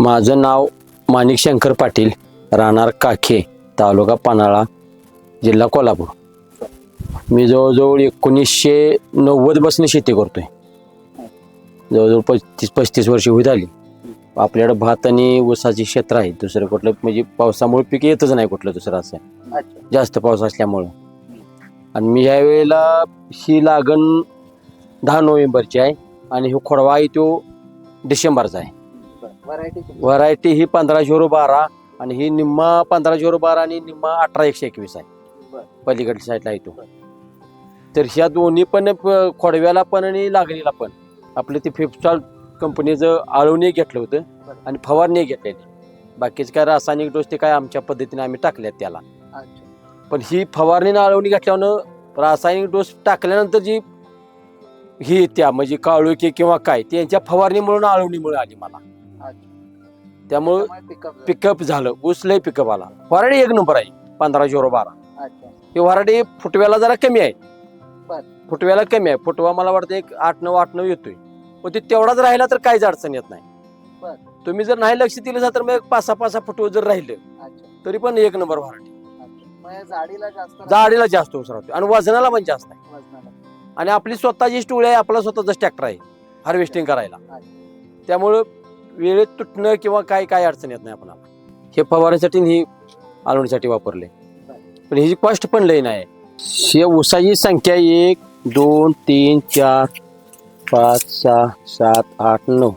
माझं नाव माणिक शंकर पाटील राहणार काखे तालुका पन्हाळा जिल्हा कोल्हापूर. मी जवळजवळ एकोणीसशे नव्वद बसने शेती करतोय. जवळजवळ पस्तीस पस्तीस वर्ष होत आली. आपल्याकडे भात आणि ऊसाचे क्षेत्र आहे. दुसरं कुठलं म्हणजे पावसामुळे पीक येतच नाही कुठलं दुसरं असं. जास्त पाऊस असल्यामुळं. आणि मी ह्या वेळेला ही लागण दहा नोव्हेंबरची आहे. आणि ही खोडवा आहे तो डिसेंबरचा आहे. व्हरायटी ही पंधरा झिरो बारा आणि ही निम्मा पंधरा झिरो बारा आणि निम्मा अठरा एकशे एकवीस आहे. पलीकडच्या साईडला येतो. तर ह्या दोन्ही पण खोडव्याला पण आणि लागणीला पण. आपलं ते फिफ्स्टॉल कंपनीचं आळवणी घेतलं होतं. आणि फवारणी घेतलेली. बाकीचे काय रासायनिक डोस ते काय आमच्या पद्धतीने आम्ही टाकल्यात त्याला. पण ही फवारणी आळवणी घातल्यानं रासायनिक डोस टाकल्यानंतर जी ही त्या म्हणजे काळुकी किंवा काय त्यांच्या फवारणीमुळे आळवणीमुळे आली मला. त्यामुळं. पिकअप झालं. ऊस लय पिकअप आला. वराडी एक नंबर आहे. पंधरा झिरो बारा. ही वराडी फुटव्याला जरा कमी आहे. फुटव्याला कमी आहे. फुटवा मला वाटतं एक आठ नऊ आठ नऊ येतोय. पण ते तेवढाच राहिला तर काहीच अडचण येत नाही. तुम्ही जर नाही लक्ष दिलं तर मग एक पाच सहा पाच सहा फुटवं जर राहिलं तरी पण एक नंबर वराडी. जाडीला जास्त ऊस राहतो आणि वजनाला पण जास्त आहे. आणि आपली स्वतःची स्टूल आहे आपला स्वतःचा ट्रॅक्टर आहे. हार्वेस्टिंग करायला. त्यामुळं वेळेत तुटणं किंवा काय काय अडचण येत नाही आपल्याला. हे फवारण्यासाठी आणि ही आलवण्यासाठी वापरले. पण ह्याची कॉस्ट पण लई नाही. हे ऊसाची संख्या एक दोन तीन चार पाच सहा सात आठ नऊ.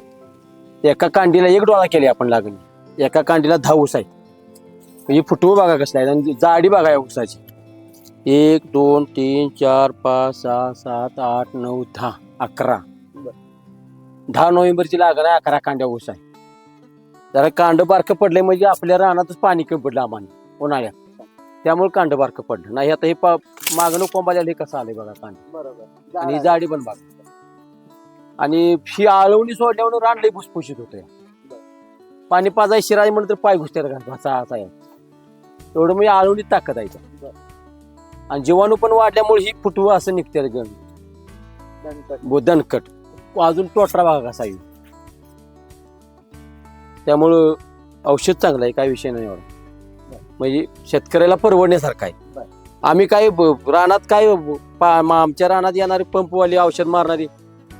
एका कांडीला एक डोळा केली आपण लागणी एका कांडीला दहा ऊस आहे म्हणजे फुटवू बघा कसला आहे? आणि जाडी बघा या ऊसाची. एक दोन तीन चार पाच सहा सात आठ नऊ दहा अकरा. दहा नोव्हेंबरची लागण आहे अकरा कांड्या ऊस आहे. जरा कांड बारकं पडलंय म्हणजे आपल्या रानातच पाणी कमी पडलं आम्हाला उन्हाळ्यात. त्यामुळे कांड बारकं पडलं. नाही आता हे पा मागणं कोंबाला हे कसं आलंय बघा कांड. बरोबर. आणि जाड पण बघा आणि ही आळवणी सोडल्यावर रान लई भुसभुशीत होतं पाणी पाजाय शिराय म्हणलं तर पाय भाचा असा आहे एवढं म्हणजे आळवणीत ताकद आहे. आणि जीवाणू पण वाढल्यामुळे ही फुटवं असं निघते गण दणकट. अजून टोटरा भाग असा येईल. त्यामुळं औषध चांगलं आहे काय विषय नाही एवढा. म्हणजे शेतकऱ्याला परवडण्यासारखं आहे. आम्ही काय रानात काय आमच्या रानात येणारे पंपवाली औषध मारणारी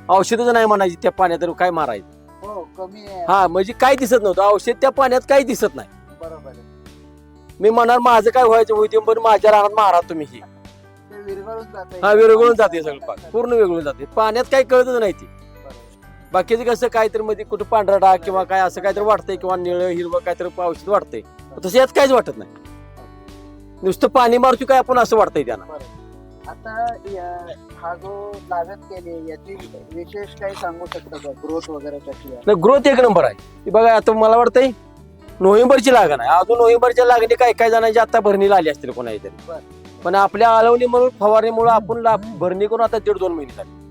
औषधच नाही म्हणायची त्या पाण्यात काय मारायचं. हो हा म्हणजे काय दिसत नव्हतं औषध त्या पाण्यात काही दिसत नाही. बरोबर मी म्हणार माझं काय व्हायचं होते पण माझ्या रानात मारा तुम्ही ही. हा विरघळून जाते सगळं. पूर्ण वेगळून जाते पाण्यात काही कळतच नाही ती. बाकीचं कसं काहीतरी मध्ये कुठं पांढरा डाग किंवा काय असं काहीतरी वाटतंय किंवा निळं हिरवं काहीतरी औषध वाटतंय. तसं यात काहीच वाटत नाही. नुसतं पाणी मारतो काय आपण असं वाटतंय त्यांना. आता या- हा जो लागण केली याची विशेष काही सांगू शकता का? ग्रोथ वगैरे कशी आहे? ग्रोथ एक नंबर आहे. ती बघा आता मला वाटतंय नोव्हेंबरची लागण आहे. अजून नोव्हेंबरच्या लागणी काय काय जणांची आता भरणीला आली असतील कोणा तरी. बरं. पण आपल्या आळवणीमुळे फवारणीमुळे आपण ला- भरणी करून आता दीड दोन महिने झाले.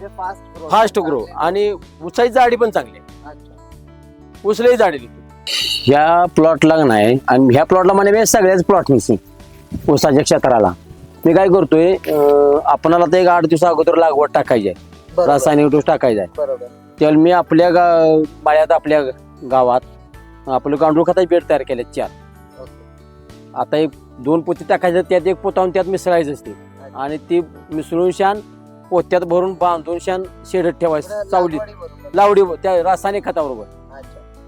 म्हणजे फास्ट ग्रोथ फास्ट ग्रो आणि उसाची जाडी पण चांगली आहे. अच्छा. उसलही जाडी ह्या प्लॉटला नाही आणि ह्या प्लॉटला म्हणे मी सगळ्याच प्लॉट मिसिंग उसाच्या क्षेत्राला. मी काय करतोय अं, आपणाला तर एक आठ दिवसा अगोदर लागवड टाकायची आहे. बरोबर. रासायनिक डोस टाकायचा आहे. बरोबर. त्याला मी आपल्या गा बाळ्यात आपल्या गावात आपलं गांडूळ खताचे बेड तयार केले चार. ओके. आता एक दोन पोती टाकायचं त्यात एक पोतावून त्यात मिसळायचं असते आणि ती मिसळून शान पोत्यात भरून बांधून शान शेडत ठेवायचं सावलीत. लागवडीबरोबर. लावडी त्या रासायनिक खताबरोबर.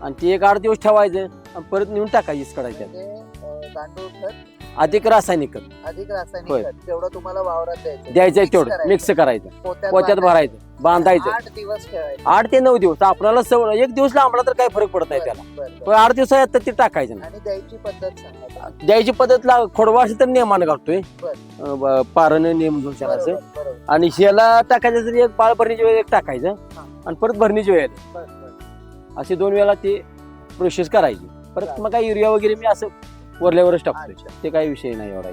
आणि ती एक आठ दिवस ठेवायचं आणि परत नेऊन टाकायची काढायच्या म्हणजे अधिक रासायनिक अधिक रासायनिक तेवढं तुम्हाला वावरात द्यायचं द्यायचं तेवढं. मिक्स करायचं. पोत्यात. भरायचं. बांधायचं. आठ दिवस ठेवायचं. आठ ते नऊ दिवस. आपल्याला सवय एक दिवस लांबला तर काही फरक पडत नाही त्याला. बरं, बरं, पण आठ दिवसात तर ते टाकायचं नाही. आणि द्यायची पद्धत सांगा द्यायची पद्धत ला खोडवा असेल तर नियमानं घालतोय. बरं. अं, ब- पारण नियम घेऊन असं बरोबर, बरोबर. आणि शेला टाकायचं तरी एक बाळ भरणीच्या वेळेला एक टाकायचं. हा. आणि परत भरणीच्या वेळेला बरं, बरं. असे दोन वेळा ते प्रोसेस करायची. परत मग काय युरिया वगैरे मी असं वरल्यावरच टाकतोय. ते काही विषय नाही एवढा.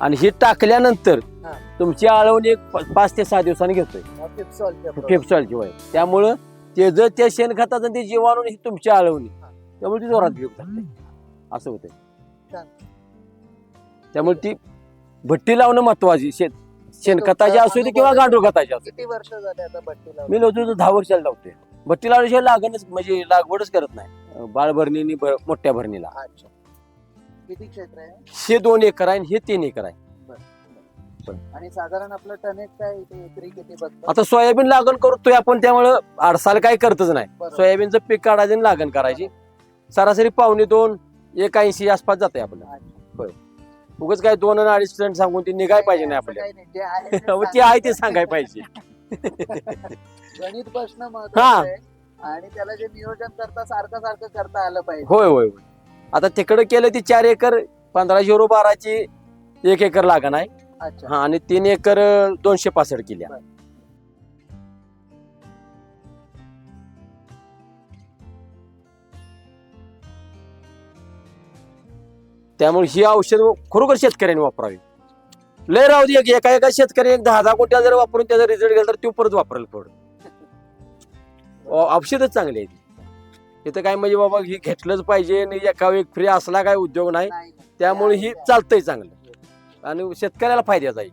आणि हे टाकल्यानंतर हा. तुमची आळवणी एक प- पाच ते सहा दिवसांनी घेतोय. फेफसाळची वय त्यामुळं ते जर त्या शेणखताचं ते जीवाणू ही तुमची आळवणी. हा. त्यामुळे ती जोरात जाते असं होतंय. छान. त्यामुळे ती भट्टी लावणं महत्वाची. शेत शेणखताची असू दे किंवा गांडूळ खताची असू दे. किती वर्ष झाले आता भट्टीला मी नव्हतो दहा वर्षाला लावतोय. भट्टी लावल्याशिवाय लागणच म्हणजे लागवडच करत नाही. बाळ भरणीनी ब- मोठ्या भरणीला. अच्छा. किती क्षेत्र आहे? हे दोन एकर आहे आणि हे तीन एकर आहे. आणि साधारण आपलं टनेज काय इथे? एकरी किती बसतं? आता सोयाबीन लागण करतोय आपण त्यामुळं अडसाल काय करतच नाही. बरोबर. सोयाबीनचं पीक काढायचं आणि लागण करायची. सरासरी पावणे दोन एक ऐंशी आसपास जाते आपलं. अच्छा. उगाच काय दोन आणि अडीच टन सांगून ती निघाय पाहिजे नाही असं आपल्या काही नाही. जे आहे ते अहो, ते आहे ते सांगाय. पाहिजे. गणित बसणं हा. आहे. आणि त्याला जे नियोजन करता सारखं सारखं करता आलं पाहिजे. होय होय होय. आता तिकडं केलं ती चार एकर पंधरा झिरो बाराची एक एकर लागण आहे. अच्छा. हा आणि तीन एकर दोनशे पासष्ट केल्या. बरं. त्यामुळे ही औषध खरोखर शेतकऱ्यांनी वापरावी. लय राहू दे एक- एका एका शेतकरी एक दहा दहा कोट्या जर वापरून त्याचा रिझल्ट गेला तर तो परत वापरेल थोडं औषधच चांगली आहे ती. इथं काय म्हणजे बाबा हे घेतलंच पाहिजे आणि एका एक फ्री असला काय उद्योग नाही. नाही त्यामुळे ही चालतंय चांगलं. आणि शेतकऱ्याला फायद्याचं आहे